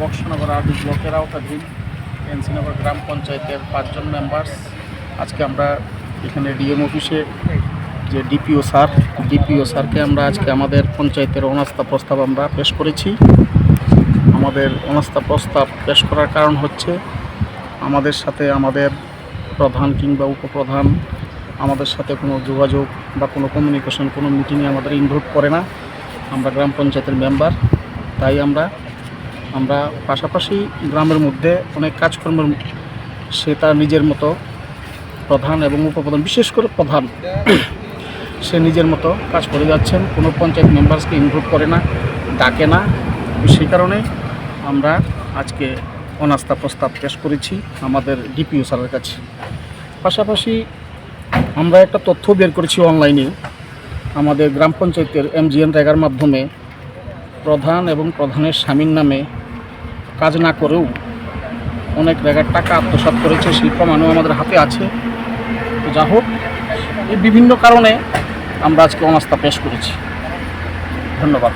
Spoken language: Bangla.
বক্সনগর আরডি ব্লকের আওতাধীন এনসিনগর গ্রাম পঞ্চায়েতের পাঁচজন মেম্বার্স আজকে আমরা এখানে ডিএম অফিসে যে ডিপিও স্যার ডিপিও স্যারকে আমরা আজকে আমাদের পঞ্চায়েতের অনাস্থা প্রস্তাব আমরা পেশ করেছি। আমাদের অনাস্থা প্রস্তাব পেশ করার কারণ হচ্ছে আমাদের সাথে আমাদের প্রধান কিংবা উপপ্রধান, আমাদের সাথে কোনো যোগাযোগ বা কোনো কমিউনিকেশন কোনো মিটিংয়ে আমাদের ইনভলভ করে না। আমরা গ্রাম পঞ্চায়েতের মেম্বার তাই আমরা আমরা পাশাপাশি গ্রামের মধ্যে অনেক কাজকর্মের সে তার নিজের মতো প্রধান এবং উপপ্রধান, বিশেষ করে প্রধান, সে নিজের মতো কাজ করে যাচ্ছেন। কোনো পঞ্চায়েত মেম্বার্সকে ইনভলভ করে না, ডাকে না। সেই কারণে আমরা আজকে অনাস্থা প্রস্তাব পেশ করেছি আমাদের ডিপিও স্যারের কাছে। পাশাপাশি আমরা একটা তথ্য বের করেছি অনলাইনে। আমাদের গ্রাম পঞ্চায়েতের এমজিএন রেগার মাধ্যমে প্রধান এবং প্রধানের স্বামীর নামে কাজ না করেও অনেক জায়গার টাকা আত্মসাত করেছে, শিল্প প্রমাণও আমাদের হাতে আছে। তো যা হোক, এই বিভিন্ন কারণে আমরা আজকে অনাস্থা পেশ করেছি। ধন্যবাদ।